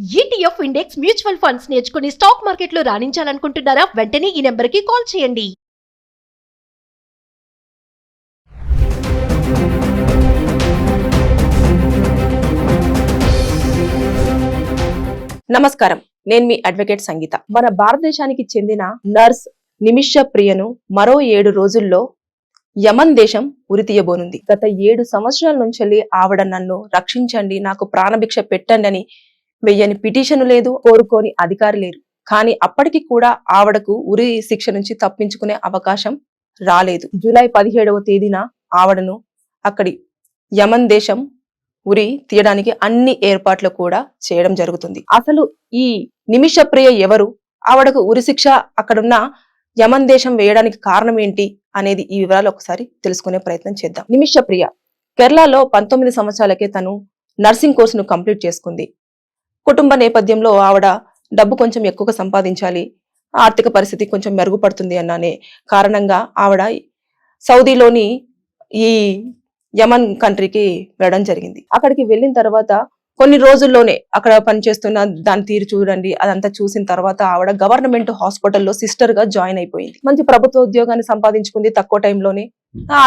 ETF index mutual funds నేర్చుకుని stock మార్కెట్లో రాణించాలనుకుంటున్నారా? వెంటనే ఈ నెంబర్కి కాల్ చేయండి. నమస్కారం. నేను మీ అడ్వకేట్ సంగీత. మన భారతదేశానికి చెందిన నర్స్ నిమిష ప్రియను మరో ఏడు రోజుల్లో యమన్ దేశం ఉరితీయబోనుంది గత ఏడు సంవత్సరాల నుంచి ఆవిడ నన్ను రక్షించండి నాకు ప్రాణభిక్ష పెట్టండి అని వెయ్యని పిటిషన్ లేదు కోరుకోని అధికారి లేరు. కానీ అప్పటికి కూడా ఆవిడకు ఉరి శిక్ష నుంచి తప్పించుకునే అవకాశం రాలేదు. జూలై పదిహేడవ తేదీన ఆవిడను అక్కడి యమన్ దేశం ఉరి తీయడానికి అన్ని ఏర్పాట్లు కూడా చేయడం జరుగుతుంది. అసలు ఈ నిమిష ప్రియ ఎవరు? ఆవిడకు ఉరి శిక్ష అక్కడున్న యమన్ దేశం వేయడానికి కారణం ఏంటి? అనేది ఈ వివరాలు ఒకసారి తెలుసుకునే ప్రయత్నం చేద్దాం. నిమిష ప్రియ కేరళలో పంతొమ్మిది సంవత్సరాలకే తను నర్సింగ్ కోర్సును కంప్లీట్ చేసుకుంది. కుటుంబ నేపథ్యంలో ఆవిడ డబ్బు కొంచెం ఎక్కువగా సంపాదించాలి. ఆర్థిక పరిస్థితి కొంచెం మెరుగుపడుతుంది అన్ననే. కారణంగా ఆవిడ సౌదీలోని ఈ యమన్ కంట్రీకి వెళ్ళడం జరిగింది. అక్కడికి వెళ్ళిన తర్వాత కొన్ని రోజుల్లోనే అక్కడ పనిచేస్తున్న దాని తీరు చూడండి. అదంతా చూసిన తర్వాత ఆవిడ గవర్నమెంట్ హాస్పిటల్లో సిస్టర్గా జాయిన్ అయిపోయింది. మంచి ప్రభుత్వ ఉద్యోగాన్ని సంపాదించుకుంది తక్కువ టైంలోనే. ఆ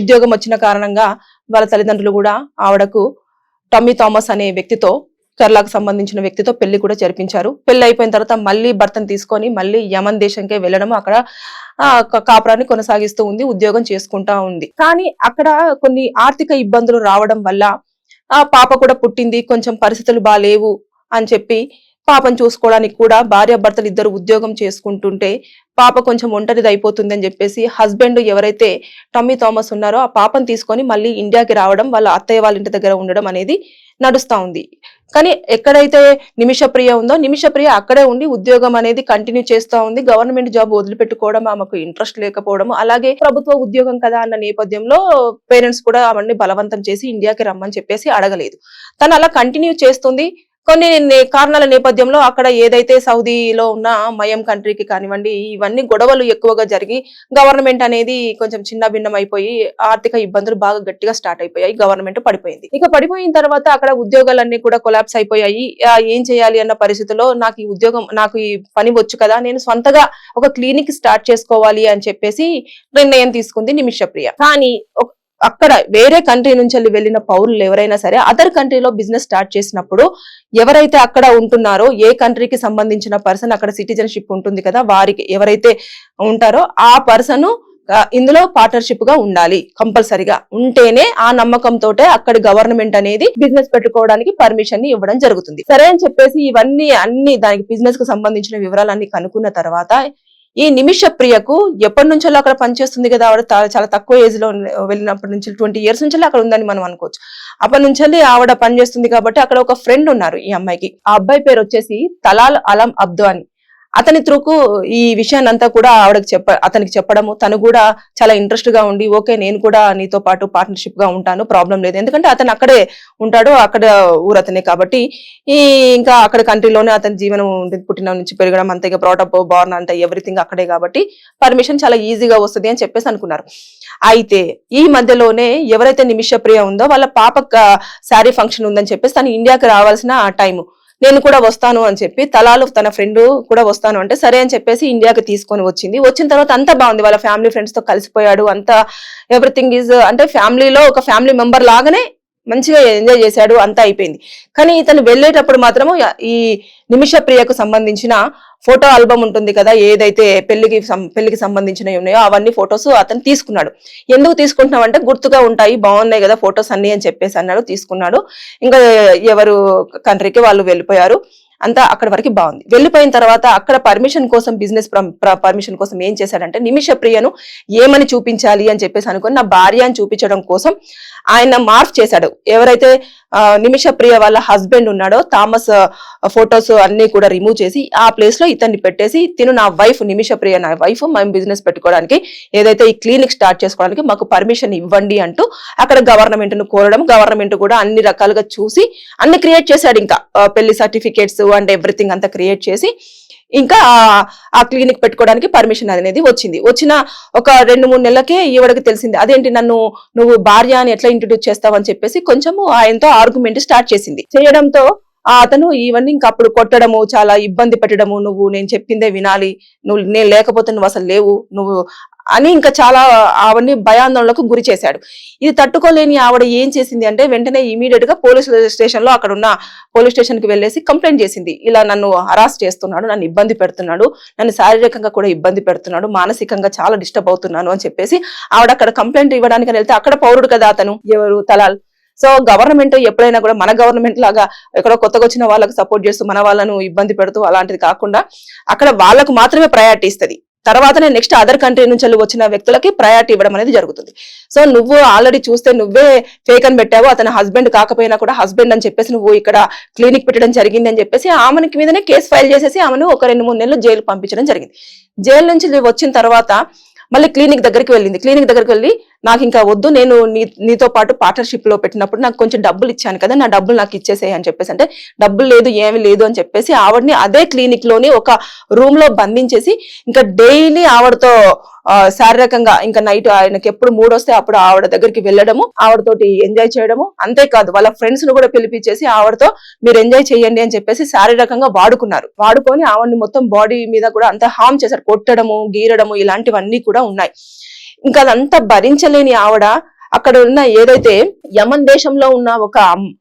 ఉద్యోగం వచ్చిన కారణంగా వాళ్ళ తల్లిదండ్రులు కూడా ఆవిడకు టమ్మీ థామస్ అనే వ్యక్తితో కేరళకు సంబంధించిన వ్యక్తితో పెళ్ళి కూడా జరిపించారు. పెళ్ళి అయిపోయిన తర్వాత మళ్ళీ భర్తను తీసుకొని మళ్ళీ యమన్ దేశంకే వెళ్ళడం అక్కడ కాపురాన్ని కొనసాగిస్తూ ఉంది ఉద్యోగం చేసుకుంటా ఉంది. కానీ అక్కడ కొన్ని ఆర్థిక ఇబ్బందులు రావడం వల్ల ఆ పాప కూడా పుట్టింది కొంచెం పరిస్థితులు బాలేవు అని చెప్పి పాపను చూసుకోవడానికి కూడా భార్య భర్తలు ఇద్దరు ఉద్యోగం చేసుకుంటుంటే పాప కొంచెం ఒంటరిది అయిపోతుంది అని చెప్పేసి హస్బెండ్ ఎవరైతే టమ్మీ థామస్ ఉన్నారో ఆ పాపను తీసుకొని మళ్ళీ ఇండియాకి రావడం వాళ్ళ అత్తయ్య వాళ్ళ ఇంటి దగ్గర ఉండడం అనేది నడుస్తూ ఉంది. కానీ ఎక్కడైతే నిమిషప్రియ ఉందో నిమిషప్రియ అక్కడే ఉండి ఉద్యోగం అనేది కంటిన్యూ చేస్తా ఉంది. గవర్నమెంట్ జాబ్ వదిలిపెట్టుకోవడం ఆమెకు ఇంట్రెస్ట్ లేకపోవడం అలాగే ప్రభుత్వ ఉద్యోగం కదా అన్న నేపథ్యంలో పేరెంట్స్ కూడా అవన్నీ బలవంతం చేసి ఇండియాకి రమ్మని చెప్పేసి అడగలేదు. తను అలా కంటిన్యూ చేస్తుంది. కొన్ని నే- కారణాల నేపథ్యంలో అక్కడ ఏదైతే సౌదీలో ఉన్న మయం కంట్రీకి కానివ్వండి ఇవన్నీ గొడవలు ఎక్కువగా జరిగి గవర్నమెంట్ అనేది కొంచెం చిన్న భిన్నం అయిపోయి ఆర్థిక ఇబ్బందులు బాగా గట్టిగా స్టార్ట్ అయిపోయాయి గవర్నమెంట్ పడిపోయింది. ఇక పడిపోయిన తర్వాత అక్కడ ఉద్యోగాలన్నీ కూడా కొలాప్స్ అయిపోయాయి. ఏం చేయాలి అన్న పరిస్థితిలో నాకు ఈ ఉద్యోగం నాకు ఈ పని వచ్చు కదా నేను సొంతగా ఒక క్లినిక్ స్టార్ట్ చేసుకోవాలి అని చెప్పేసి నిర్ణయం తీసుకుంది నిమిషప్రియ. కానీ అక్కడ వేరే కంట్రీ నుంచి వెళ్ళి వెళ్ళిన పౌరులు ఎవరైనా సరే అదర్ కంట్రీలో బిజినెస్ స్టార్ట్ చేసినప్పుడు ఎవరైతే అక్కడ ఉంటున్నారో ఏ కంట్రీకి సంబంధించిన పర్సన్ అక్కడ సిటిజన్షిప్ ఉంటుంది కదా వారికి ఎవరైతే ఉంటారో ఆ పర్సన్ ఇందులో పార్ట్నర్షిప్గా ఉండాలి కంపల్సరిగా. ఉంటేనే ఆ నమ్మకంతో అక్కడ గవర్నమెంట్ అనేది బిజినెస్ పెట్టుకోవడానికి పర్మిషన్ని ఇవ్వడం జరుగుతుంది. సరే అని చెప్పేసి ఇవన్నీ అన్ని దానికి బిజినెస్కు సంబంధించిన వివరాలన్నీ కనుక్కున్న తర్వాత ఈ నిమిష ప్రియకు ఎప్పటి నుంచో అక్కడ పనిచేస్తుంది కదా ఆవిడ చాలా తక్కువ ఏజ్లో వెళ్ళినప్పటి నుంచి ట్వంటీ ఇయర్స్ నుంచి అక్కడ ఉందని మనం అనుకోవచ్చు. అప్పటి నుంచి ఆవిడ పనిచేస్తుంది కాబట్టి అక్కడ ఒక ఫ్రెండ్ ఉన్నారు ఈ అమ్మాయికి. ఆ అబ్బాయి పేరు వచ్చేసి తలాల్ అలం అబ్దు అని అతని త్రూకు ఈ విషయాన్ని అంతా కూడా ఆవిడకి చెప్ప అతనికి చెప్పడము తను కూడా చాలా ఇంట్రెస్ట్గా ఉండి ఓకే నేను కూడా నీతో పాటు పార్ట్నర్షిప్గా ఉంటాను ప్రాబ్లం లేదు. ఎందుకంటే అతను అక్కడే ఉంటాడు అక్కడ ఊరు అతనే కాబట్టి ఈ ఇంకా అక్కడ కంట్రీలోనే అతని జీవనం ఉంటుంది. పుట్టిన నుంచి పెరగడం అంతే ఇక బ్రాటప్ బార్న్ అంత ఎవ్రీథింగ్ అక్కడే కాబట్టి పర్మిషన్ చాలా ఈజీగా వస్తుంది అని చెప్పేసి అనుకున్నారు. అయితే ఈ మధ్యలోనే ఎవరైతే నిమిష ప్రియ ఉందో వాళ్ళ పాప శారీ ఫంక్షన్ ఉందని చెప్పేసి తను ఇండియాకి రావాల్సిన ఆ టైము నేను కూడా వస్తాను అని చెప్పి తలాలు తన ఫ్రెండ్ కూడా వస్తాను అంటే సరే అని చెప్పేసి ఇండియాకి తీసుకొని వచ్చింది. వచ్చిన తర్వాత అంతా బాగుంది. వాళ్ళ ఫ్యామిలీ ఫ్రెండ్స్తో కలిసిపోయాడు. అంతా ఎవ్రీథింగ్ ఈజ్ అంటే ఫ్యామిలీలో ఒక ఫ్యామిలీ మెంబర్ లాగానే మంచిగా ఎంజాయ్ చేశాడు. అంతా అయిపోయింది. కానీ ఇతను వెళ్ళేటప్పుడు మాత్రము ఈ నిమిష ప్రియకు సంబంధించిన ఫోటో ఆల్బమ్ ఉంటుంది కదా ఏదైతే పెళ్ళికి సం- పెళ్ళికి సంబంధించినవి ఉన్నాయో అవన్నీ ఫొటోస్ అతను తీసుకున్నాడు. ఎందుకు తీసుకుంటున్నావు అంటే గుర్తుగా ఉంటాయి బాగున్నాయి కదా ఫొటోస్ అన్ని అని చెప్పేసి అన్నాడు తీసుకున్నాడు. ఇంకా ఎవరు కంట్రీకి వాళ్ళు వెళ్ళిపోయారు. అంతా అక్కడ వరకు బాగుంది. వెళ్ళిపోయిన తర్వాత అక్కడ పర్మిషన్ కోసం బిజినెస్ పర్మిషన్ కోసం ఏం చేశాడంటే నిమిష ప్రియను ఏమని చూపించాలి అని చెప్పేసి అనుకుని నా భార్య అని చూపించడం కోసం ఆయన మార్ఫ్ చేశాడు. ఎవరైతే నిమిష ప్రియ వాళ్ళ హస్బెండ్ ఉన్నాడో థామస్ ఫొటోస్ అన్ని కూడా రిమూవ్ చేసి ఆ ప్లేస్లో ఇతన్ని పెట్టేసి తిను నా వైఫ్ నిమిష ప్రియ నా వైఫ్ మేము బిజినెస్ పెట్టుకోవడానికి ఏదైతే ఈ క్లినిక్ స్టార్ట్ చేసుకోవడానికి మాకు పర్మిషన్ ఇవ్వండి అంటూ అక్కడ గవర్నమెంట్ను కోరడం గవర్నమెంట్ కూడా అన్ని రకాలుగా చూసి అన్ని క్రియేట్ చేశాడు ఇంకా. పెళ్ళి సర్టిఫికేట్స్ అండ్ ఎవ్రీథింగ్ అంతా క్రియేట్ చేసి ఇంకా ఆ- క్లినిక్ పెట్టుకోవడానికి పర్మిషన్ అనేది వచ్చింది. వచ్చిన ఒక రెండు మూడు నెలలకే ఈవిడకి తెలిసింది అదేంటి నన్ను నువ్వు భార్య అని ఎట్లా ఇంట్రడ్యూస్ చేస్తావని చెప్పేసి కొంచెము ఆయనతో ఆర్గ్యుమెంట్ స్టార్ట్ చేసింది. చేయడంతో అతను ఇవన్నీ ఇంకా అప్పుడు కొట్టడము చాలా ఇబ్బంది పెట్టడము నువ్వు నేను చెప్పిందే వినాలి నువ్వు నేను లేకపోతే నువ్వు అసలు లేవు నువ్వు అని ఇంకా చాలా ఆవిడని భయాందోళనకు గురి చేశాడు. ఇది తట్టుకోలేని ఆవిడ ఏం చేసింది అంటే వెంటనే ఇమీడియట్గా పోలీస్ స్టేషన్లో అక్కడ ఉన్న పోలీస్ స్టేషన్కి వెళ్ళేసి కంప్లైంట్ చేసింది. ఇలా నన్ను హరాస్ చేస్తున్నాడు నన్ను ఇబ్బంది పెడుతున్నాడు నన్ను శారీరకంగా కూడా ఇబ్బంది పెడుతున్నాడు మానసికంగా చాలా డిస్టర్బ్ అవుతున్నాను అని చెప్పేసి ఆవిడ అక్కడ కంప్లైంట్ ఇవ్వడానికి వెళ్తే అక్కడ పౌరుడు కదా అతను. ఎవరు? తలాల్. సో గవర్నమెంట్ ఎప్పుడైనా కూడా మన గవర్నమెంట్ లాగా ఎక్కడో కొత్తగా వచ్చిన వాళ్ళకి సపోర్ట్ చేస్తూ మన వాళ్ళను ఇబ్బంది పెడుతూ అలాంటిది కాకుండా అక్కడ వాళ్ళకు మాత్రమే ప్రయారిటీ ఇస్తుంది. తర్వాతనే నెక్స్ట్ అదర్ కంట్రీ నుంచి వచ్చిన వ్యక్తులకి ప్రయారిటీ ఇవ్వడం అనేది జరుగుతుంది. సో నువ్వు ఆల్రెడీ చూస్తే నువ్వే ఫేక్ అని పెట్టావు అతని హస్బెండ్ కాకపోయినా కూడా హస్బెండ్ అని చెప్పేసి నువ్వు ఇక్కడ క్లినిక్ పెట్టడం జరిగింది అని చెప్పేసి ఆమెకి మీదనే కేసు ఫైల్ చేసేసి ఆమెను ఒక రెండు మూడు నెలలు జైలు పంపించడం జరిగింది. జైలు నుంచి వచ్చిన తర్వాత మళ్ళీ క్లినిక్ దగ్గరికి వెళ్ళింది. క్లినిక్ దగ్గరికి వెళ్ళి నాకు ఇంకా వద్దు నేను నీ నీతో పాటు పార్ట్నర్షిప్లో పెట్టినప్పుడు నాకు కొంచెం డబ్బులు ఇచ్చాను కదా నా డబ్బులు నాకు ఇచ్చేసేయి అని చెప్పేసి అంటే డబ్బులు లేదు ఏమి లేదు అని చెప్పేసి ఆవిడని అదే క్లినిక్లోని ఒక రూమ్లో బంధించేసి ఇంకా డైలీ ఆవిడతో శారీరకంగా ఇంకా నైట్ ఆయనకి ఎప్పుడు మూడు వస్తే అప్పుడు ఆవిడ దగ్గరికి వెళ్ళడము ఆవిడతోటి ఎంజాయ్ చేయడము అంతేకాదు వాళ్ళ ఫ్రెండ్స్ను కూడా పిలిపించేసి ఆవిడతో మీరు ఎంజాయ్ చేయండి అని చెప్పేసి శారీరకంగా వాడుకున్నారు. వాడుకొని ఆవిడని మొత్తం బాడీ మీద కూడా అంత హామ్ చేశారు. కొట్టడము గీరడము ఇలాంటివన్నీ కూడా ఉన్నాయి. ఇంకా అదంతా భరించలేని ఆవిడ అక్కడ ఉన్న ఏదైతే యమన్ దేశంలో ఉన్న ఒక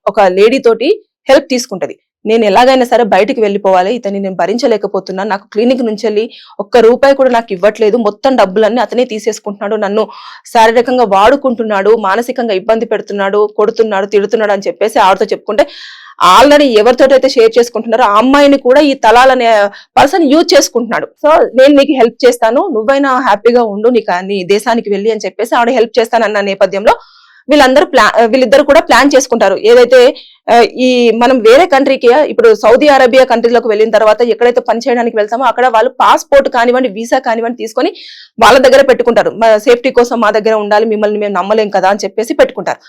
ఒక లేడీ తోటి హెల్ప్ తీసుకుంటది. నేను ఎలాగైనా సరే బయటికి వెళ్ళిపోవాలి ఇతని నేను భరించలేకపోతున్నా నాకు క్లినిక్ నుంచి వెళ్ళి ఒక్క రూపాయి కూడా నాకు ఇవ్వట్లేదు మొత్తం డబ్బులన్నీ అతనే తీసేసుకుంటున్నాడు నన్ను శారీరకంగా వాడుకుంటున్నాడు మానసికంగా ఇబ్బంది పెడుతున్నాడు కొడుతున్నాడు తిడుతున్నాడు అని చెప్పేసి ఆవిడతో చెప్పుకుంటే ఆల్రెడీ ఎవరితోటైతే షేర్ చేసుకుంటున్నారో ఆ అమ్మాయిని కూడా ఈ తలాల్ అనే పర్సన్ యూజ్ చేసుకుంటున్నాడు. సో నేను నీకు హెల్ప్ చేస్తాను. నువ్వైనా హ్యాపీగా ఉండు నీకు నీ దేశానికి వెళ్ళి అని చెప్పేసి ఆవిడ హెల్ప్ చేస్తానన్న నేపథ్యంలో వీళ్ళందరూ ప్లాన్ వీళ్ళిద్దరు కూడా ప్లాన్ చేసుకుంటారు. ఏదైతే ఈ మనం వేరే కంట్రీకి ఇప్పుడు సౌదీ అరేబియా కంట్రీలోకి వెళ్ళిన తర్వాత ఎక్కడైతే పని చేయడానికి వెళ్తామో అక్కడ వాళ్ళు పాస్పోర్ట్ కానివ్వండి వీసా కానివ్వండి తీసుకొని వాళ్ళ దగ్గర పెట్టుకుంటారు. మా సేఫ్టీ కోసం మా దగ్గర ఉండాలి మిమ్మల్ని మేము నమ్మలేం కదా అని చెప్పేసి పెట్టుకుంటారు.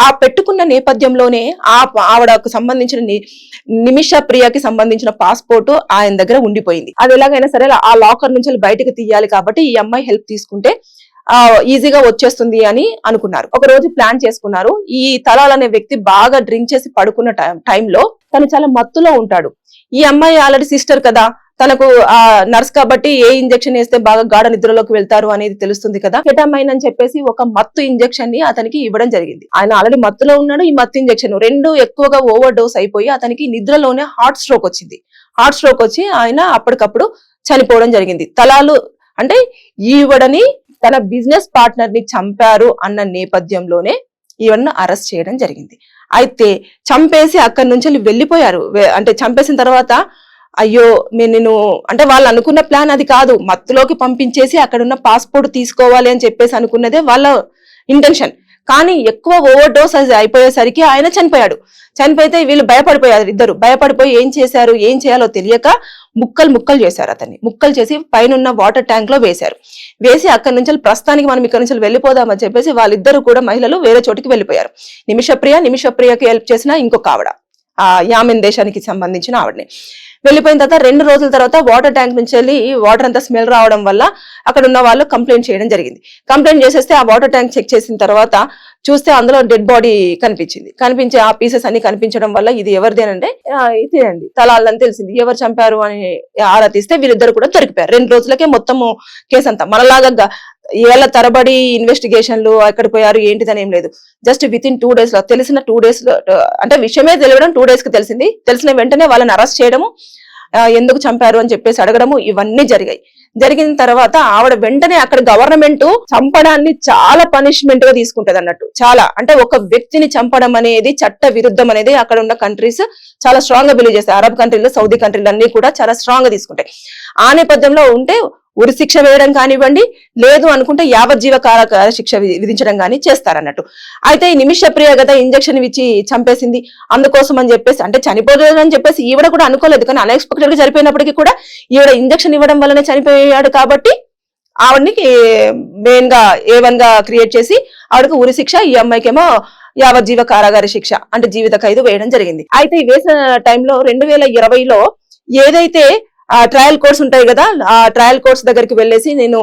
ఆ పెట్టుకున్న నేపథ్యంలోనే ఆ ఆవిడకు సంబంధించిన ని- నిమిష ప్రియాకి సంబంధించిన పాస్పోర్ట్ ఆయన దగ్గర ఉండిపోయింది. అది ఎలాగైనా సరే ఆ లాకర్ నుంచి బయటకు తీయాలి కాబట్టి ఈ అమ్మాయి హెల్ప్ తీసుకుంటే ఈజీగా వచ్చేస్తుంది అని అనుకున్నారు. ఒక రోజు ప్లాన్ చేసుకున్నారు. ఈ తలాల్ అనే వ్యక్తి బాగా డ్రింక్ చేసి పడుకున్న టైం టైంలో తను చాలా మత్తులో ఉంటాడు. ఈ అమ్మాయి ఆల్రెడీ సిస్టర్ కదా. తనకు ఆ నర్స్ కాబట్టి ఏ ఇంజెక్షన్ వేస్తే బాగా గాఢ నిద్రలోకి వెళ్తారు అనేది తెలుస్తుంది కదా. కెటామైన్ అని చెప్పేసి ఒక మత్తు ఇంజెక్షన్ని అతనికి ఇవ్వడం జరిగింది. ఆయన ఆల్రెడీ మత్తులో ఉన్నాడు. ఈ మత్తు ఇంజెక్షన్ రెండు ఎక్కువగా ఓవర్ డోస్ అయిపోయి అతనికి నిద్రలోనే హార్ట్ స్ట్రోక్ వచ్చింది. హార్ట్ స్ట్రోక్ వచ్చి ఆయన అప్పటికప్పుడు చనిపోవడం జరిగింది. తలాలు అంటే ఈవిడని తన బిజినెస్ పార్ట్నర్ని చంపారు అన్న నేపథ్యంలోనే ఈవిడను అరెస్ట్ చేయడం జరిగింది. అయితే చంపేసి అక్కడి నుంచి వెళ్ళి వెళ్ళిపోయారు. అంటే చంపేసిన తర్వాత అయ్యో నేను నేను అంటే వాళ్ళు అనుకున్న ప్లాన్ అది కాదు. మత్తులోకి పంపించేసి అక్కడ ఉన్న పాస్పోర్ట్ తీసుకోవాలి అని చెప్పేసి అనుకున్నదే వాళ్ళ ఇంటెన్షన్. కానీ ఎక్కువ ఓవర్ డోస్ అయిపోయేసరికి ఆయన చనిపోయాడు. చనిపోయితే వీళ్ళు భయపడిపోయారు ఇద్దరు. భయపడిపోయి ఏం చేశారు ఏం చేయాలో తెలియక ముక్కలు ముక్కలు చేశారు అతన్ని. ముక్కలు చేసి పైన వాటర్ ట్యాంక్లో వేశారు. వేసి అక్కడి నుంచి ప్రస్తుతానికి మనం ఇక్కడ నుంచి వెళ్ళిపోదామని చెప్పేసి వాళ్ళిద్దరు కూడా మహిళలు వేరే చోటికి వెళ్ళిపోయారు. నిమిషప్రియ నిమిషప్రియకి హెల్ప్ చేసిన ఇంకొక ఆవిడ. ఆ యామెన్ దేశానికి సంబంధించిన ఆవిడని. వెళ్ళిపోయిన తర్వాత రెండు రోజుల తర్వాత వాటర్ ట్యాంక్ నుంచి వెళ్ళి వాటర్ అంతా స్మెల్ రావడం వల్ల అక్కడ ఉన్న వాళ్ళు కంప్లైంట్ చేయడం జరిగింది. కంప్లైంట్ చేసేస్తే ఆ వాటర్ ట్యాంక్ చెక్ చేసిన తర్వాత చూస్తే అందులో డెడ్ బాడీ కనిపించింది. కనిపించే ఆ పీసెస్ అన్ని కనిపించడం వల్ల ఇది ఎవరిదేనంటే ఇది ఇదేనండి తలాలని తెలిసింది. ఎవరు చంపారు అని ఆరా తీస్తే వీళ్ళిద్దరు కూడా దొరికిపోయారు. రెండు రోజులకే మొత్తము కేసు అంతా మనలాగా ఏళ్ళ తరబడి ఇన్వెస్టిగేషన్లు ఎక్కడ పోయారు ఏంటిదని ఏం లేదు. జస్ట్ విత్ ఇన్ టూ డేస్లో తెలిసిన టూ డేస్లో అంటే విషయమే తెలియడం టూ డేస్కి తెలిసింది. తెలిసిన వెంటనే వాళ్ళని అరెస్ట్ చేయడము ఎందుకు చంపారు అని చెప్పేసి అడగడము ఇవన్నీ జరిగాయి. జరిగిన తర్వాత ఆవిడ వెంటనే అక్కడ గవర్నమెంట్ చంపడాన్ని చాలా పనిష్మెంట్గా తీసుకుంటది అన్నట్టు. చాలా. అంటే ఒక వ్యక్తిని చంపడం అనేది చట్ట విరుద్ధం అనేది అక్కడ ఉన్న కంట్రీస్ చాలా స్ట్రాంగ్గా బిలీవ్ చేస్తాయి. అరబ్ కంట్రీలు సౌదీ కంట్రీలు అన్ని కూడా చాలా స్ట్రాంగ్గా తీసుకుంటాయి. ఆ నేపథ్యంలో ఉంటే ఉరి శిక్ష వేయడం కానివ్వండి లేదు అనుకుంటే యావజ్జీవ కారక శిక్ష విధించడం కానీ చేస్తారన్నట్టు. అయితే ఈ నిమిష ప్రియ ఇంజెక్షన్ ఇంజక్షన్ ఇచ్చి చంపేసింది. అందుకోసం అని చెప్పేసి అంటే చనిపోలేదు అని చెప్పేసి ఈవిడ కూడా అనుకోలేదు. కానీ అన్ఎక్స్పెక్టెడ్గా చనిపోయినప్పటికీ కూడా ఈవిడ ఇంజక్షన్ ఇవ్వడం వల్లనే చనిపోయాడు కాబట్టి ఆవిడని మెయిన్గా ఏ వన్గా క్రియేట్ చేసి ఆవిడకి ఉరి శిక్ష ఈ అమ్మాయికేమో యావజ్జీవ కారాగార శిక్ష అంటే జీవిత ఖైదు వేయడం జరిగింది. అయితే ఈ వేసిన టైంలో రెండు వేల ఇరవైలో ఏదైతే ట్రయల్ కోర్స్ ఉంటాయి కదా ఆ ట్రయల్ కోర్స్ దగ్గరికి వెళ్ళేసి నేను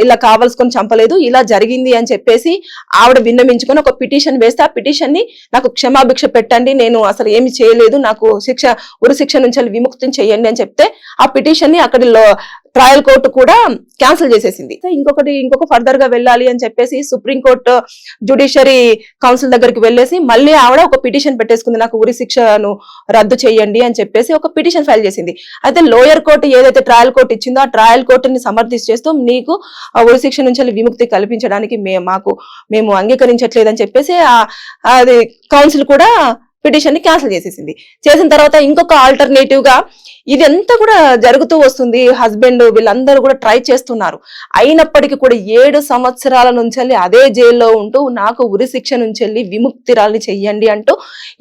ఇలా కావాల్సుకొని చంపలేదు ఇలా జరిగింది అని చెప్పేసి ఆవిడ విన్నవించుకొని ఒక పిటిషన్ వేస్తే ఆ పిటిషన్ని నాకు క్షమాభిక్ష పెట్టండి నేను అసలు ఏమి చేయలేదు నాకు శిక్ష ఉరి శిక్ష నుంచి విముక్తిని చేయండి అని చెప్తే ఆ పిటిషన్ని అక్కడ ట్రయల్ కోర్టు కూడా క్యాన్సిల్ చేసేసింది. ఇంకొకటి ఇంకొక ఫర్దర్గా వెళ్ళాలి అని చెప్పేసి సుప్రీం కోర్టు జుడిషియరీ కౌన్సిల్ దగ్గరికి వెళ్ళేసి మళ్ళీ ఆవిడ ఒక పిటిషన్ పెట్టేసుకుంది నాకు ఉరి శిక్షను రద్దు చేయండి అని చెప్పేసి ఒక పిటిషన్ ఫైల్ చేసింది. అయితే లోయర్ కోర్టు ఏదైతే ట్రయల్ కోర్టు ఇచ్చిందో ఆ ట్రయల్ కోర్టుని సమర్థిస్తూ మీకు ఆ ఉరి శిక్ష నుంచి విముక్తి కల్పించడానికి మే మాకు మేము అంగీకరించట్లేదని చెప్పేసి అది కౌన్సిల్ కూడా పిటిషన్ని క్యాన్సిల్ చేసేసింది. చేసిన తర్వాత ఇంకొక ఆల్టర్నేటివ్గా ఇదంతా కూడా జరుగుతూ వస్తుంది. హస్బెండ్ వీళ్ళందరూ కూడా ట్రై చేస్తున్నారు. అయినప్పటికీ కూడా ఏడు సంవత్సరాల నుంచి వెళ్ళి అదే జైల్లో ఉంటూ నాకు ఉరి శిక్ష నుంచి వెళ్ళి విముక్తిరాల్ని చెయ్యండి అంటూ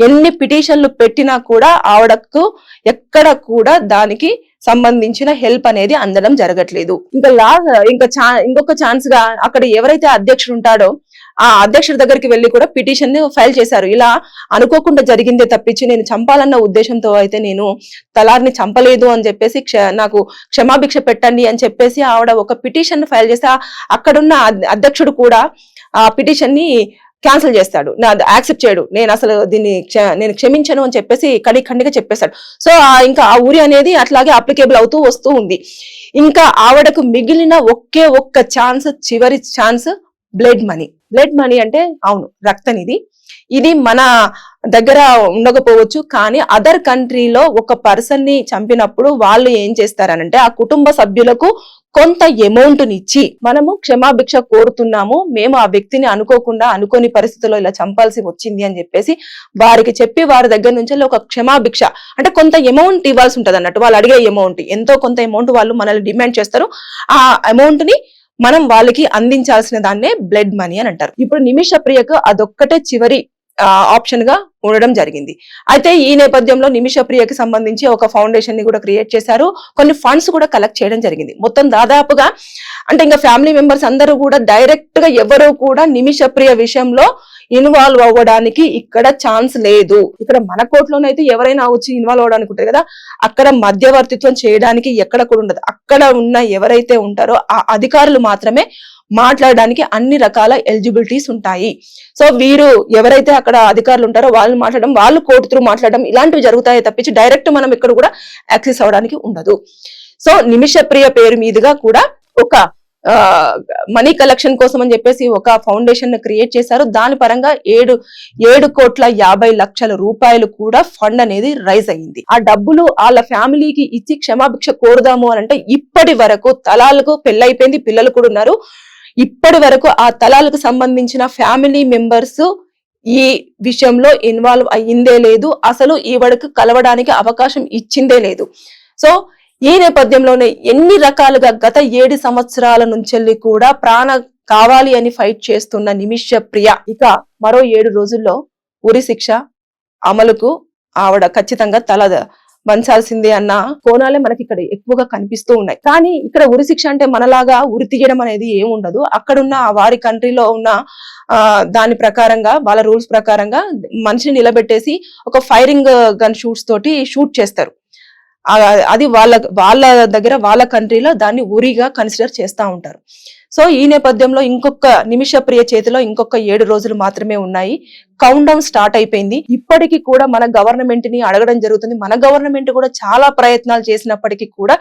ఎన్ని పిటిషన్లు పెట్టినా కూడా ఆవిడకు ఎక్కడ కూడా దానికి సంబంధించిన హెల్ప్ అనేది అందడం జరగట్లేదు. ఇంకా లా ఇంకా ఛా ఇంకొక ఛాన్స్గా అక్కడ ఎవరైతే అధ్యక్షుడు ఉంటాడో ఆ అధ్యక్షుడి దగ్గరికి వెళ్ళి కూడా పిటిషన్ని ఫైల్ చేశారు. ఇలా అనుకోకుండా జరిగిందే తప్పించి నేను చంపాలన్న ఉద్దేశంతో అయితే నేను తలార్ని చంపలేదు అని చెప్పేసి క్ష- నాకు క్షమాభిక్ష పెట్టండి అని చెప్పేసి ఆవిడ ఒక పిటిషన్ ఫైల్ చేస్తే అక్కడున్న అధ్యక్షుడు కూడా ఆ పిటిషన్ని క్యాన్సిల్ చేస్తాడు. నా యాక్సెప్ట్ చేయడు. నేను అసలు దీన్ని క్ష- నేను క్షమించను అని చెప్పేసి కడి ఖండిగా చెప్పేశాడు సో ఇంకా ఆ ఊరి అనేది అట్లాగే అప్లికేబుల్ అవుతూ వస్తూ ఉంది. ఇంకా ఆవిడకు మిగిలిన ఒకే ఒక్క ఛాన్స్ చివరి chance blood money. Blood money అంటే అవును రక్తం ఇది. ఇది మన దగ్గర ఉండకపోవచ్చు కానీ అదర్ కంట్రీలో ఒక పర్సన్ని చంపినప్పుడు వాళ్ళు ఏం చేస్తారనంటే ఆ కుటుంబ సభ్యులకు కొంత అమౌంట్ ఇచ్చి మనము క్షమాభిక్ష కోరుతున్నాము మేము ఆ వ్యక్తిని అనుకోకుండా అనుకోని పరిస్థితుల్లో ఇలా చంపాల్సి వచ్చింది అని చెప్పేసి వారికి చెప్పి వారి దగ్గర నుంచి ఒక క్షమాభిక్ష అంటే కొంత అమౌంట్ ఇవ్వాల్సి ఉంటుంది అన్నట్టు వాళ్ళు అడిగే అమౌంట్ ఎంతో కొంత అమౌంట్ వాళ్ళు మనల్ని డిమాండ్ చేస్తారు. ఆ అమౌంట్ని మనం వాళ్ళకి అందించాల్సిన దాన్నే బ్లడ్ మనీ అని అంటారు. ఇప్పుడు నిమిష ప్రియకు అదొక్కటే చివరి ఆప్షన్గా ఉండడం జరిగింది. అయితే ఈ నేపథ్యంలో నిమిష ప్రియకి సంబంధించి ఒక ఫౌండేషన్ని కూడా క్రియేట్ చేశారు. కొన్ని ఫండ్స్ కూడా కలెక్ట్ చేయడం జరిగింది. మొత్తం దాదాపుగా అంటే ఇంకా ఫ్యామిలీ మెంబర్స్ అందరూ కూడా డైరెక్ట్గా ఎవరు కూడా నిమిష ప్రియ విషయంలో ఇన్వాల్వ్ అవ్వడానికి ఇక్కడ ఛాన్స్ లేదు. ఇక్కడ మన కోర్టులోనైతే ఎవరైనా వచ్చి ఇన్వాల్వ్ అవ్వడానికి ఉంటుంది కదా అక్కడ మధ్యవర్తిత్వం చేయడానికి ఎక్కడ కూడా ఉండదు. అక్కడ ఉన్న ఎవరైతే ఉంటారో ఆ అధికారులు మాత్రమే మాట్లాడడానికి అన్ని రకాల ఎలిజిబిలిటీస్ ఉంటాయి. సో వీరు ఎవరైతే అక్కడ అధికారులు ఉంటారో వాళ్ళు మాట్లాడడం వాళ్ళు కోర్టు త్రూ మాట్లాడడం ఇలాంటివి జరుగుతాయి తప్పించి డైరెక్ట్ మనం ఇక్కడ కూడా యాక్సెస్ అవ్వడానికి ఉండదు. సో నిమిషప్రియ పేరు మీదుగా కూడా ఒక మనీ కలెక్షన్ కోసం అని చెప్పేసి ఒక ఫౌండేషన్ని క్రియేట్ చేశారు. దాని పరంగా ఏడు ఏడు కోట్ల యాభై లక్షల రూపాయలు కూడా ఫండ్ అనేది రైజ్ అయ్యింది ఆ డబ్బులు వాళ్ళ ఫ్యామిలీకి ఇచ్చి క్షమాభిక్ష కోరుదాము అని అంటే ఇప్పటి వరకు తలాలకు పెళ్ళైపోయింది పిల్లలు కూడా ఉన్నారు. ఇప్పటి వరకు ఆ తలాలకు సంబంధించిన ఫ్యామిలీ మెంబర్స్ ఈ విషయంలో ఇన్వాల్వ్ అయ్యిందే లేదు. అసలు ఈవిడకు కలవడానికి అవకాశం ఇచ్చిందే లేదు. సో ఈ నేపథ్యంలోనే ఎన్ని రకాలుగా గత ఏడు సంవత్సరాల నుంచి కూడా ప్రాణ కావాలి అని ఫైట్ చేస్తున్న నిమిష ప్రియ ఇక మరో ఏడు రోజుల్లో ఉరి శిక్ష అమలుకు ఆవిడ ఖచ్చితంగా తల వంచాల్సిందే అన్న కోణాలే మనకి ఇక్కడ ఎక్కువగా కనిపిస్తూ ఉన్నాయి. కానీ ఇక్కడ ఉరి శిక్ష అంటే మనలాగా ఉరి తీయడం అనేది ఏముండదు అక్కడున్న వారి కంట్రీలో ఉన్న ఆ దాని ప్రకారంగా వాళ్ళ రూల్స్ ప్రకారంగా మనిషిని నిలబెట్టేసి ఒక ఫైరింగ్ గన్ షూట్స్ తోటి షూట్ చేస్తారు. అది వాళ్ళ వాళ్ళ దగ్గర వాళ్ళ కంట్రీలో దాన్ని ఉరిగా కన్సిడర్ చేస్తా ఉంటారు. సో ఈ నేపథ్యంలో ఇంకొక నిమిష ప్రియ చేతిలో ఇంకొక ఏడు రోజులు మాత్రమే ఉన్నాయి. కౌంట్ డౌన్ స్టార్ట్ అయిపోయింది. ఇప్పటికీ కూడా మన గవర్నమెంట్ని అడగడం జరుగుతుంది. మన గవర్నమెంట్ కూడా చాలా ప్రయత్నాలు చేసినప్పటికీ కూడా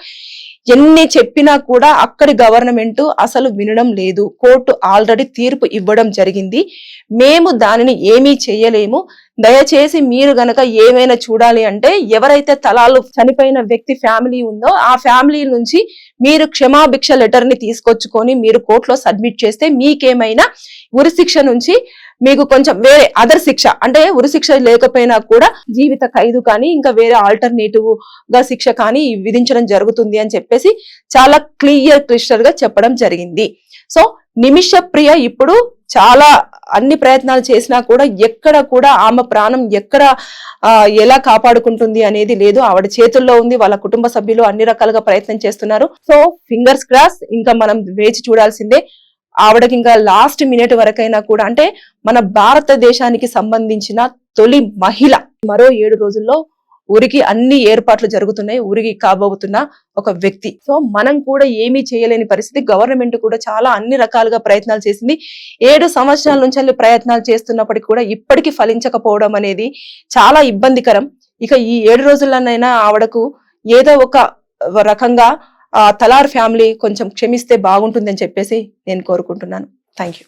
ఎన్ని చెప్పినా కూడా అక్కడి గవర్నమెంట్ అసలు వినడం లేదు. కోర్టు ఆల్రెడీ తీర్పు ఇవ్వడం జరిగింది. మేము దానిని ఏమీ చేయలేము. దయచేసి మీరు గనక ఏమైనా చూడాలి అంటే ఎవరైతే తలాలు చనిపోయిన వ్యక్తి ఫ్యామిలీ ఉందో ఆ ఫ్యామిలీ నుంచి మీరు క్షమాభిక్ష లెటర్ని తీసుకొచ్చుకొని మీరు కోర్టులో సబ్మిట్ చేస్తే మీకేమైనా ఉరిశిక్ష నుంచి మీకు కొంచెం వేరే అదర్ శిక్ష అంటే ఉరిశిక్ష లేకపోయినా కూడా జీవిత ఖైదు కానీ ఇంకా వేరే ఆల్టర్నేటివ్గా శిక్ష కానీ విధించడం జరుగుతుంది అని చెప్పేసి చాలా క్లియర్ క్లిస్టర్గా చెప్పడం జరిగింది. సో నిమిష ప్రియ ఇప్పుడు చాలా అన్ని ప్రయత్నాలు చేసినా కూడా ఎక్కడ కూడా ఆమె ప్రాణం ఎక్కడ ఎలా కాపాడుకుంటుంది అనేది లేదు. ఆవిడ చేతుల్లో ఉంది వాళ్ళ కుటుంబ సభ్యులు అన్ని రకాలుగా ప్రయత్నం చేస్తున్నారు. సో ఫింగర్స్ క్రాస్ ఇంకా మనం వేచి చూడాల్సిందే. ఆవిడకి ఇంకా లాస్ట్ మినిట్ వరకైనా కూడా అంటే మన భారతదేశానికి సంబంధించిన తొలి మహిళ. మరో ఏడు రోజుల్లో ఊరికి అన్ని ఏర్పాట్లు జరుగుతున్నాయి ఊరికి కాబోతున్న ఒక వ్యక్తి. సో మనం కూడా ఏమీ చేయలేని పరిస్థితి. గవర్నమెంట్ కూడా చాలా అన్ని రకాలుగా ప్రయత్నాలు చేసింది. ఏడు సంవత్సరాల నుంచి వెళ్ళి ప్రయత్నాలు చేస్తున్నప్పటికీ కూడా ఇప్పటికీ ఫలించకపోవడం అనేది చాలా ఇబ్బందికరం. ఇక ఈ ఏడు రోజుల్లోనైనా ఆవిడకు ఏదో ఒక రకంగా తలార్ ఫ్యామిలీ కొంచెం క్షమిస్తే బాగుంటుందని చెప్పేసి నేను కోరుకుంటున్నాను. Thank you